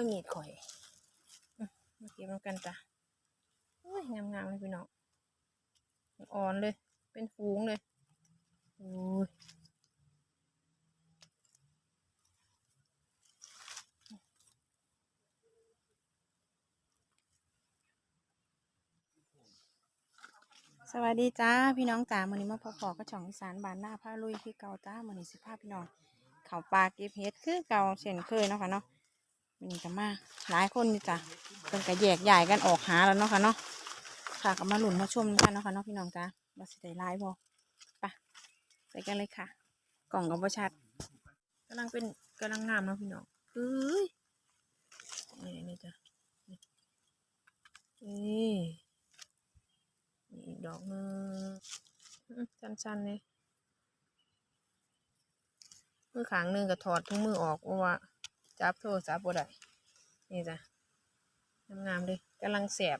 ยมีดข่อยอื้อมาเก็บมันกันจ้ะโอ้ยงามๆเลยพี่น้องอ่อนเลย เป็นฟูงเลยโอ้ยสวัสดีจ้าพี่น้องจ้ามื้อนี้มาพบปอก็ช่องอีสานบานหน้าผ้าลุยคือเก่าจ้ามื้อนี้สิพาพพี่น้องเขาปลาเก็บเห็ดคือเก่าเช่นเคยเนาะค่ะเนาะ นนี้ก็มาหลายคนอยู่จ้ะเพิ่นก็แยกย้ายกันออกหาแล้วเนาะค่ะเนาะค่ะก็มาหลุนมาชมกันเนาะค่ะเนาะพี่น้องจ้าว่าสิได้ลายบ่ไปไปกันเลยค่ะ กล่องก็บ่ชัดกำลังเป็นกำลังงามเนาะพี่น้องเอ้ยนี่นี่จ้ะนี่นี่อีกดอกหนึงอื้อชันๆเลยมือขางหนึ่งก็ถอดทุกมือออกเพราะว่า จับโทรศัพท์บ่ได้นี่จ้ะงามๆเลยกำลังแสบ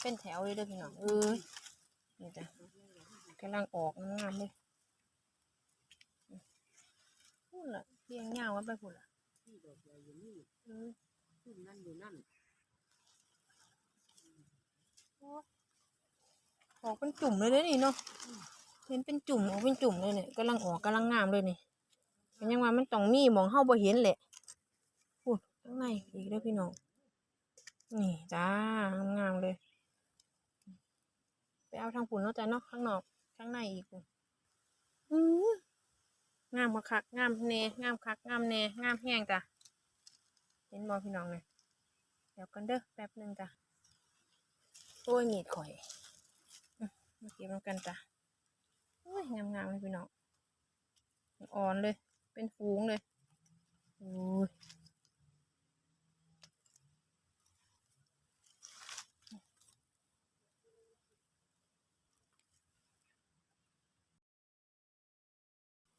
เป็นแถวเลยเด้อพี่น้องเอ้ยนี่จ้ะกำลังออกงามๆเลยพูดละเพียงเงาวันไปพูดละเออออกเป็นจุ่มเลยเด้อนี่เนาะเห็นเป็นจุ่มออกเป็นจุ่มเลยเนี่ยกำลังออกกำลังงามเลยนี่ เป็นยังว่ามันต้องมีมองเฮาบ่เห็นแหละพูดข้างในอีกเด้อพี่น้อง นี่จ้างามๆเลย ไปเอาทางปุ่นเนาะจ้ะเนาะข้างนอกข้างในอีกอืองามคักงามแน่งามคักงามแน่งามแห้งจ้ะเห็นบ่พี่น้องเนี่ยเดี๋ยวกันเด้อแป๊บหนึ่งจ้ะโอ้ยมีดข่อยอื้อมาเก็บมันกันจ้ะโอ้ยงามๆเลยพี่น้องอ่อนเลย เป็นฟูงเลยโอ้ย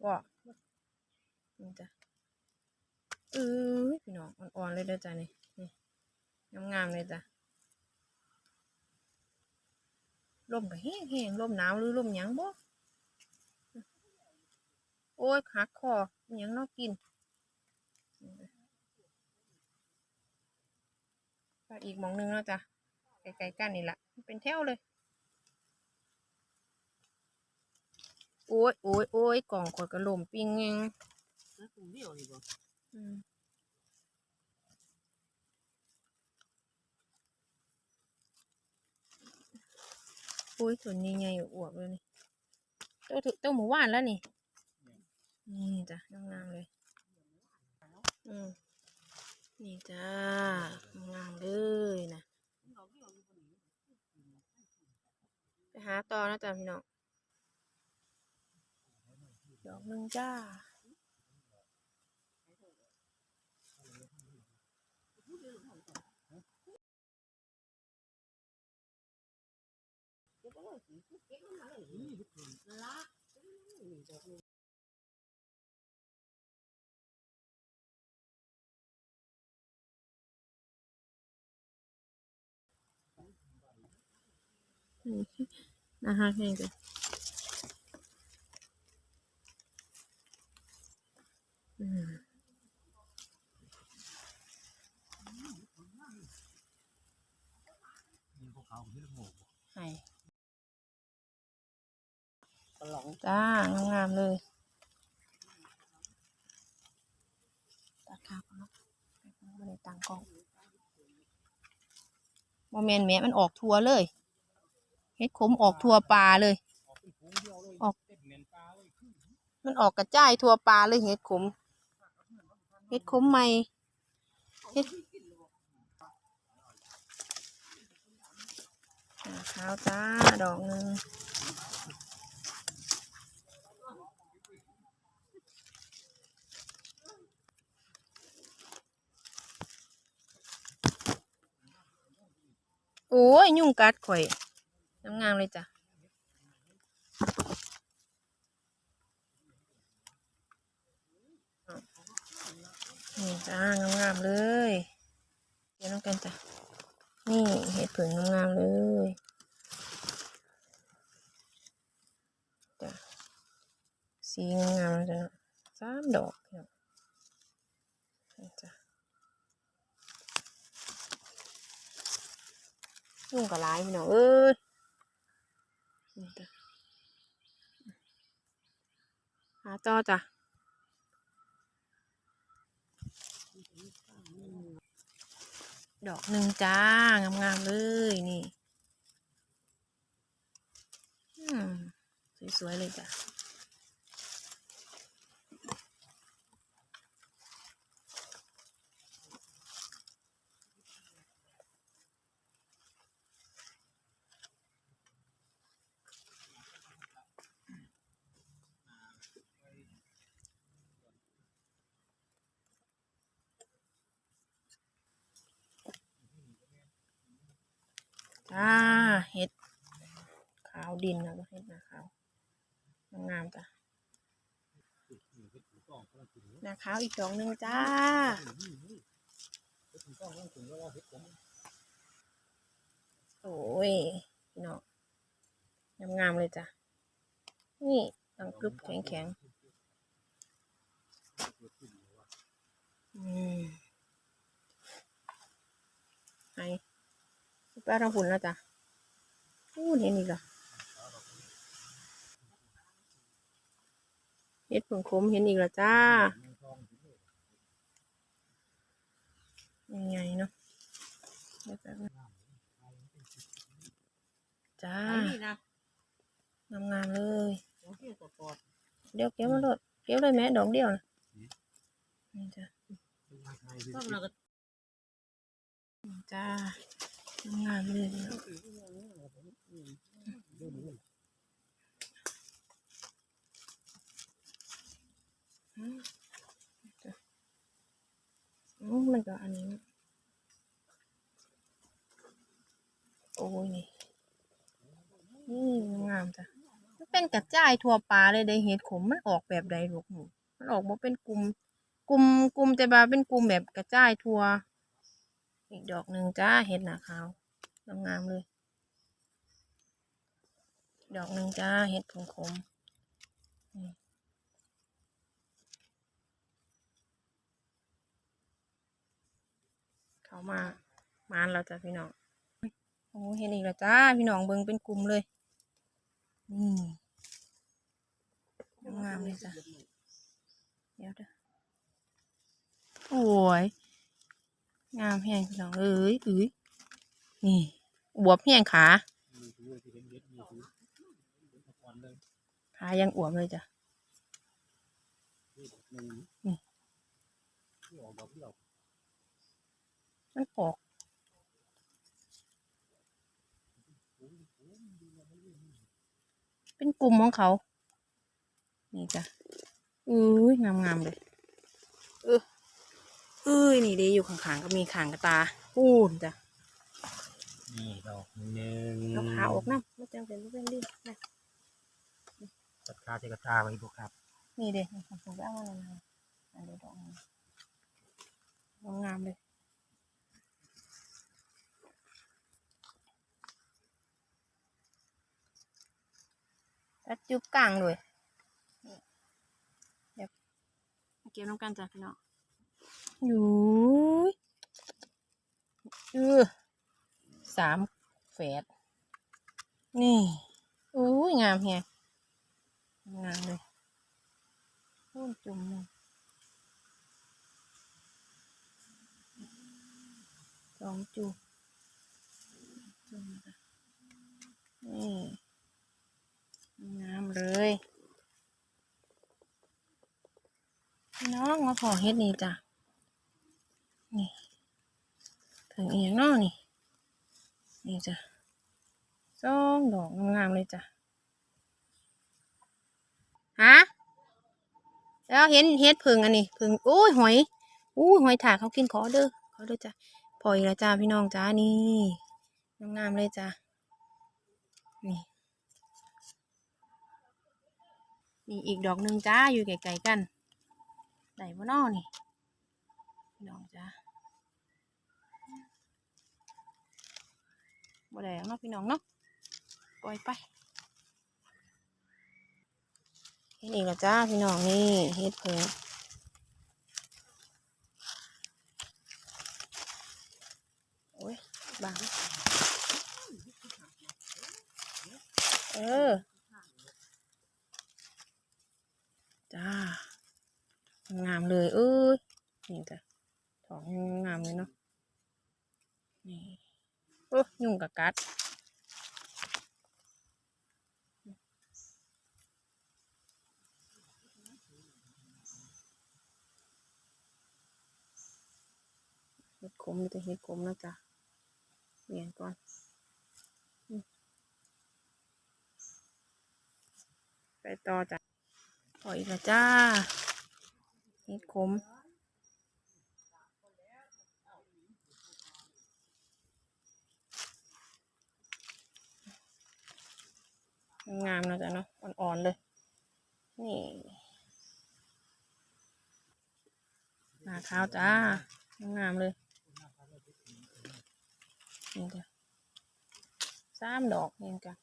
ว่านี่จ้ะเออพี่น้องอ่อนๆเลยเด้อจ้ะนี่นี่งามๆเลยจ้ะลมก็แห้งๆลมหนาวหรือลมหยังบ่โอ้ยหักคอ ยังเนอกกินไปอีกหมองหนึงแล้วจ้ะไกลๆกันนี่แหละเป็นแถวเลย โอ้ยโอ้ยโอ้ยกล่องขดกระหล่มปิงเงงแล้วกลุ่มเดียวนี่บ่อืมโอ้ยส่วนใหญ่ๆอวบเลยนี่เต้าถึเต้าหมูหวานแล้วนี่ นี่จ้ะงามเลย อืมนี่จ้างามเลยนะไปหาต่อนะจ๊ะพี่น้องดอกหนึ่งจ้านี่ นะฮะนี่จ้ะอืมมีพวกเขาที่ละโงกให้ตลองจ้างามๆเลยตัดขาก่อนเนาะไม่ได้ตังกล้องโมเมนแม่มันออกทัวเลย เฮ็ดขมออกทัวปลาเลย ออก มันออกกระจายทัวปลาเลยเฮ็ดขมเฮ็ดขมใหม่เฮ็ดขาวจ้า ดอกหนึ่งโอ้ย ยุ่งกัดข่อย น้ำงามเลยจ้ะนี่จ้างามงามเลยเดี๋ยวน้องกันจ้ะ นี่เห็ดผึ่งงามเลยจ้ะสีงามๆจ้ะสามดอกเนาะจ้ะนุ่งกระไยพี่น้องเอ้ย นี่จ้ะหาต่อจ้ะดอกหนึ่งจ้างามๆเลยนี่สวยๆเลยจ้ะ จ้าเห็ดขาวดินนะเห็ดนาขาวงามๆจ้ะนาขาวอีกดอกหนึ่งจ้าโอ้ยพี่น้องงามๆเลยจ้ะ นี่ตังกรึบแข็งๆอืมไอ ป้าทางหุ่นแล้วจ้ะอู้เห็นอีกเหรอเห็ดผงคมเห็นอีกแล้วจ้ายังไงเนาะเดี๋ยวแป๊บนึงจ้านี่นะงามๆเลยโอเคกอดเดี๋ยวเก็บมาโลดเก็บเลยแม่ดอกเดียวนะนี่จ้ะๆต้องเราก็นี่จ้า งามๆเลยเนาะอืมจ้ะอืมมันก็อันนี้ โอ้ยนี่ นี่งามจ้ะมันเป็นกระจายทั่วปลาเลยได้เห็ดขมมันออกแบบใดลูกหนูมันออกมาเป็นกลุ่มกลุ่มกลุ่มแต่บาเป็นกลุ่มแบบกระจายทั่ว อีกดอกหนึ่งจ้าเห็ดหนาขาวงามๆเลย ดอกหนึ่งจ้าเห็ดผงขมเขามามานเราจ้ะพี่น้องโอ้เห็นอีกแล้วจ้าพี่น้องเบิ่งเป็นกลุ่มเลยนี่งามเลยจ้ะเดี๋ยวเด้อโอ้ย งามแห้งพี่น้องเอ้ยเอ้ยนี่อวบแห้งขาขายังอวบเลยจ้ะนึ่งนี่ที่อกดอกที่ออกมันออกเป็นกลุ่มของเขา นี่จ้ะอุ้ยงามๆเลย เอ้ยนี่ดีอยู่ข้างๆก็มีขางกระตาพูนจ้ะนี่ดอกหนึ่งเอาขาออกน้ำไม่จังเป็นไม่เป็นดินะจัดการเจกตาไว้บุครับ นี่เด็กผมผมไปเอามาเลยนะอันเดียวดอกนี้ดอกงามเลยตัดจุบกลางเลยเดี๋ยวเก็บน้ำกันจ้ะพี่น้อง อยู่ยเออสามแฝดนี่อุ้ยงามแฮะงามเลยโอ้ยจุ่มเลยสองจุ่มจุ่มนี่งามเลยน้องมาขอเฮ็ดนี่จ้ะ นี่ ถึงอีกอย่างนอนี่ นี่จ้ะสองดอกงามๆเลยจ้ะฮะแล้วเห็นเฮ็ดผึ่งอันนี้ผึ่งโอ้ยหอยอู้หอยถากเขากินขอเด้อขอเด้อจ้ะพออีกแล้วจ้าพี่น้องจ้านี่งามๆเลยจ้ะนี่นี่อีกดอกหนึ่งจ้าอยู่ไกลๆกันไหนบ่นอนี่พี่น้องจ้า บ่แดงเนาะพี่น้องเนาะปล่อยไปเห็นอีกแล้วจ้าพี่น้องนี่เห็ดเพิ่งโอ้ยบาง เออ จ้า งามเลย เอ้ย นี่จ้ะถองงามเลยเนาะ นี่โอ้ยุ่งกับกั ดเห็ดขมมีแต่เห็ดขมนะจ๊ะเปลี่ยนก่อนไปต่อจ้ะต่ออีกล้วจ้าเห็ดขม งามๆนะจ๊ะเนาะอ่อนๆเลย นี่หน้าขาวจ้างามเลยนี่จ้ะสามดอกนี่จ้ะ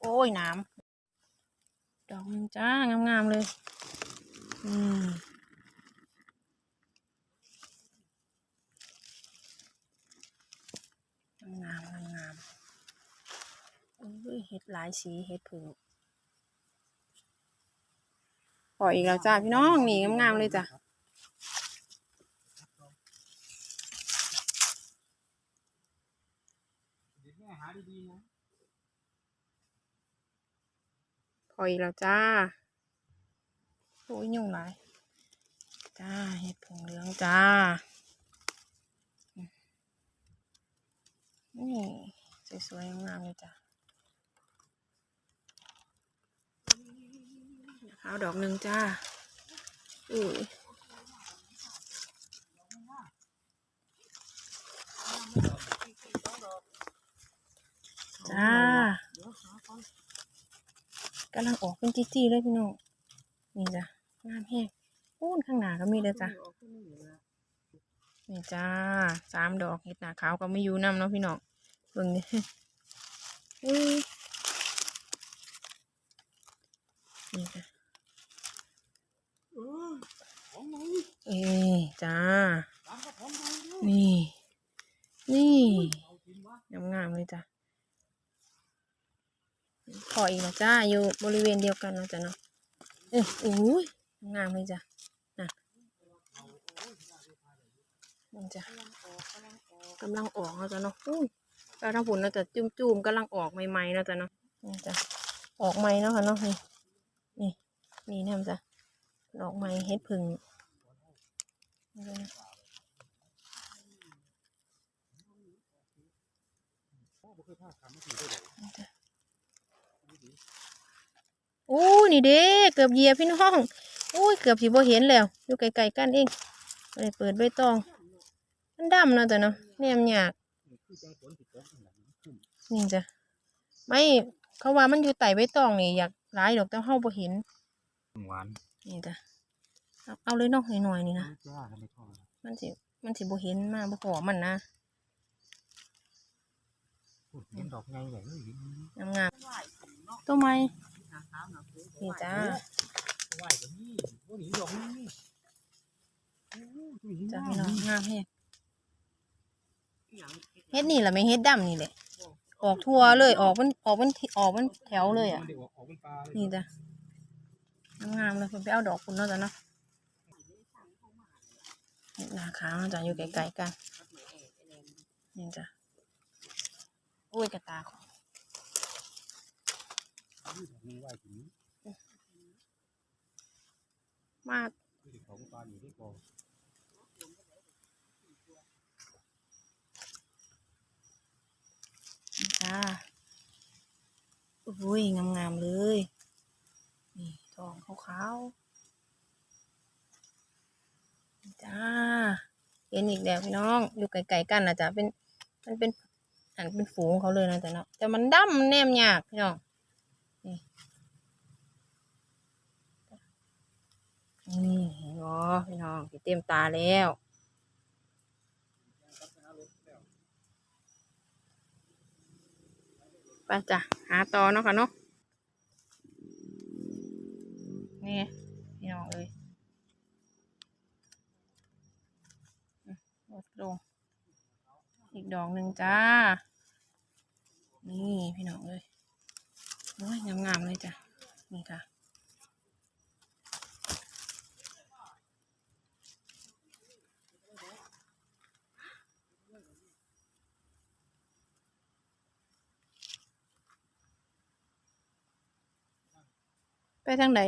โอ้ยน้ำดอกนึงจ้างามๆเลย อืมงามงามงาม เห็ดหลายสีเห็ดผึ่งปล่อยอีกแล้วจ้าพี่น้องนี่งามๆเลยจ้ะเด็กแม่หาดีๆนะพออีกแล้วจ้าโอ้ยยุ่งหลายจ้าเห็ดผงเหลืองจ้า นี่สวยๆงามๆเลยจ้ะขาวดอกหนึ่งจ้าอุ้ยจ้ากำลังออกเป็นจี้ๆเลยพี่น้องนี่จ้ะงามแห้งพูนข้างหน้าก็มีเลยจ้ะนี่จ้าสามดอกเห็ดหนาขาวก็ไม่อยู่น้ำเนาะพี่น้องเบิ่งนี่อุ้ยนี่จ้ะ เออของไหน เอ้จ้า ตามกับของไหนดู นี่ นี่ เอากินวะ งามงามๆเลยจ้ะพ ออีกแล้วจ้าอยู่บริเวณเดียวกันนะจ้ะเนาะเอ้ยอุ้ยงามเลยจ้ะน่ะนี่จ้ะกำลังออกนะจ้ะเนาะอุ้ยกระทางผุนนะจ้ะจุ่มๆกำลังออกใหม่ๆนะจ้ะเนาะนี่จ้ะออกใหม่เนาะค่ะเนาะนี่นี่นี่น่จ้ะออกใหม่เฮ็ดผึ่งนี่เลยนะพ่ อบ่เคยพาทำมาถึงได้เลยอู้นี่เด้เกือบเหยียบพี่น้องอุ้ยเกือบสิบ่เห็นแล้วอยู่ไกลๆกันเองไปเปิดใบตอง มันดำเนาะจ้ะเนาะแนมยากนี่คือจังฝนติดตกนั่นแหละมันขึ้นนี่จ้ะไม่เขาว่ามันอยู่ไต่ใบตองนี่อยากร้ายดอกแต่เฮาบ่เห็นหวานนี่จ้ะเอาเอาเลยเนาะหน่อยๆนี่นะจ้าทำไมพ่อมันสิมันสิบ่เห็นมาบ่พอมันนะพูดเห็นดอกไงเลยเฮ้ยงามๆ ตัวไม้นี่จ้าไหวแบบนี้ว่าหนีดอกนี้โอ้ยตัวหินจ้ะงามพี่น้องนี่งามแฮะเฮ็ดนี่ล่ะไม่เฮ็ดดำนี่แหละออกทั่วเลยออกมันออกมันออกมันแถวเลยอะมันได้ออกออกเป็นปลาเลยนี่จ้ะงามๆเลยคุณไปเอาดอกคุณเนาะจ้ะเนาะนี่หนาขาวเนาะจ้ะอยู่ไกลๆกันนี่จ้ะโอ้ยกระตาของ มีไหวถึงมากที่ของปลาอยู่ที่กองจ้าโอ้ย งามๆเลย นี่ทองขาวๆ จ้าเห็นอีกแล้วพี่น้อง อยู่ไกลๆกันนะจ๊ะเป็น มันเป็นอันเป็นฝูงเขาเลยนะจ๊ะเนาะ แต่มันดำแนมยากพี่น้อง นี่เห็นบ่พี่น้องสิเต็มตาแล้วไปจ้ะหาต่อเนาะค่ะเนาะนี่พี่น้องเลยลดลงอีกดอกหนึ่งจ้า นี่พี่น้องเลยโอ้ยงามๆเลยจ้ะนี่ค่ะ ทางไหน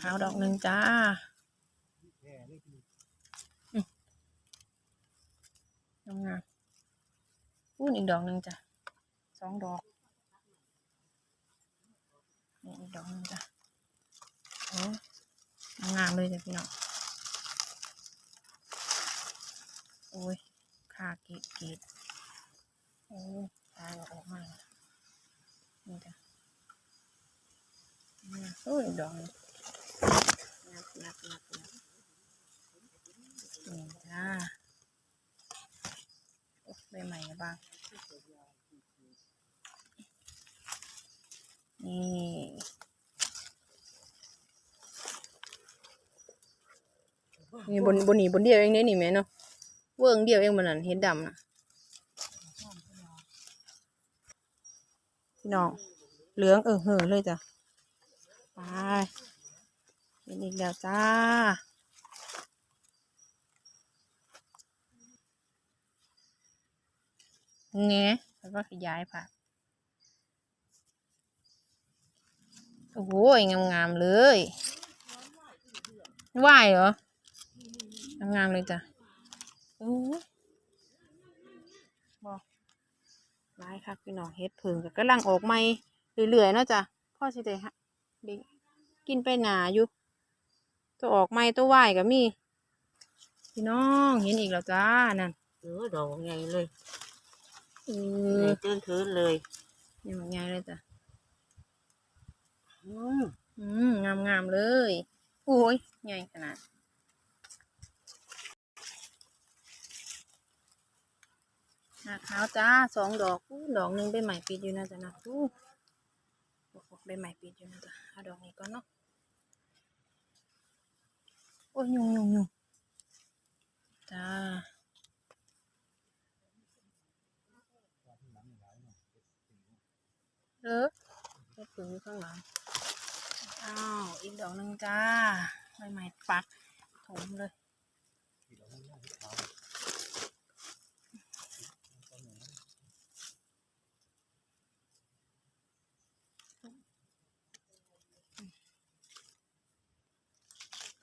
ขาวดอกหนึ่งจ้าแค่เลยพี่งามงามๆพูนอีกดอกหนึ่งจ้ะสองดอกนี่อีกดอกหนึ่งจ้ะโอ้งามเลยจ้ะพี่น้องโอ้ยขาเกรีดเกรีดโอ้ยตายออกมาแล้วนี่จ้ะ โอ้ยดอกหนึ่งนับนับนับนับนี่จ้าโอ้ใบใหม่บ้าง นี่นี่บนบนนี่บนเดียวเองเนี่ยนี่แม่เนาะเวิร์งเดียวเองมันนั่นเห็ดดำนะพี่น้องเหลืองเออเห่อเลยจ้ะ ไปเห็นอีกแล้วจ้าเงี้ยแล้วก็ขยายผักโอ้โหงามๆเลยไหวายเหรองามๆเลยจ้ะโอ้บอกร้ายคักพี่น้องเฮ็ดเพิงก็กำลังออกใหม่เรื่อยๆเนาะจ้ะพ่อสิได้ฮะ ได้กินไปหนาอยู่ ตัวออกใหม่ตัวไหวายก็มี พี่น้องเห็นอีกแล้วจ้านั่นเออดอกใหญ่เลยเอใหอญ่ตื้นทืนเลยนี่มันง่ายเลยจ้ะอืมอืมงามงามๆเลย โอ้ยใหญ่ขนาดหน้าขาวจ้าสองดอกอู้ดอกหนึ่งใบใหม่ปิดอยู่นะจ๊ะนะอู้บอกใบใหม่ปิดอยู่นะจ๊ะเอา ดอกนี้ก่อนเนาะ โอ้ยยุงยุงยุงจ้าเออเฮ็ดผึ่งอยู่ข้างหลัง อ้าว อีกดอกหนึ่งจ้าใบใหม่ปักถมเลย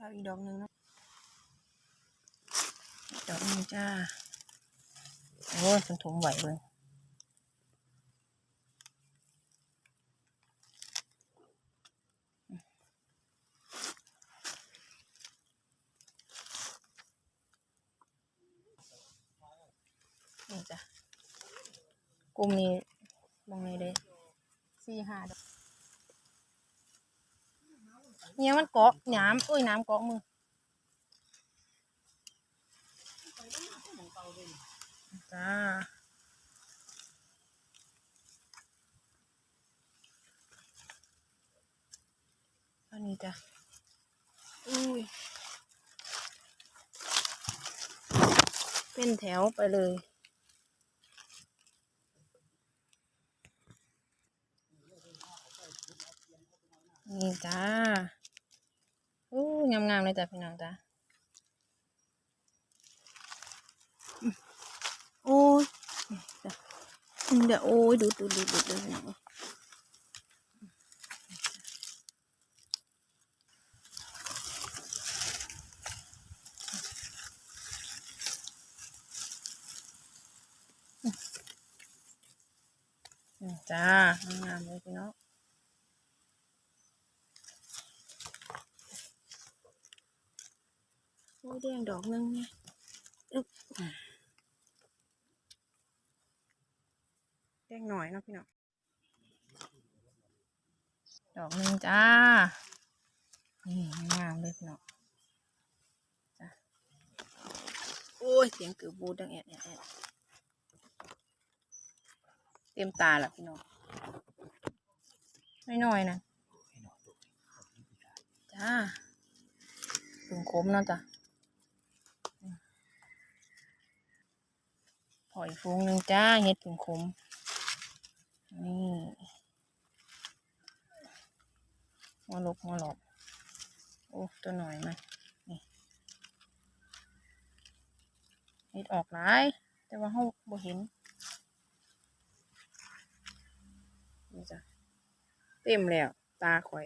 อาอีกดอกหนึ่งนะดอกหนึ่งจ้าโอ้ยขนถมไหวเลยนี่จ้ะกลุ่มนี้มองนี้เลยสี่ห้าดอก เนี่ยมันเกาะน้ำเอ้ยน้ำเกาะมือจ้าอันนี้จ้ะอุ้ยเป็นแถวไปเลยนี่จ้า งามๆเลยจ้ะพี่น้องจ้าโอ้ยเดี๋ยวเดี๋ยวโอ้ยดูดูดูดูดูพี่น้องอืมจ้างามๆเลยพี่น้องโอ้ย แดงดอกนึงเนี่ยอึ๊บแดงหน่อยเนาะพี่น้องดอกหนึ่งจ้า นี่งามเลยพี่น้องจ้าโอ้ย เสียงเกือบบูดดังแอดแอดแอดเต็มตาแล้วพี่น้องน้อยๆนะให้หน่อยดูจ้าถึงคมเนาะจ้ะ อืมพออีกฟูงหนึ่งจ้าเห็ดผึ่งขมนี่หัวลกหัวหลอกโอ้ตัวหน่อยมานี่เห็ดออกหลาย แต่ว่าเขาบ่เห็นนี่จ้ะเต็มแล้ว ตาข่อย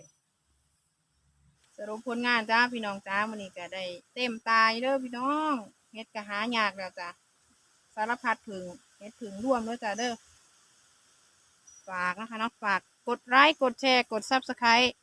สรุปผลงานจ้าพี่น้องจ้ามันนี้ก็ได้เต็มตายเด้อพี่น้องเฮ็ดก็หายากแล้วจ้ะ สารพัดผึ่งเห็ดผึ่งร่วมด้วยจ้าเด้อฝากนะคะเนาะฝากกดไลค์กดแชร์กดซับสไครต์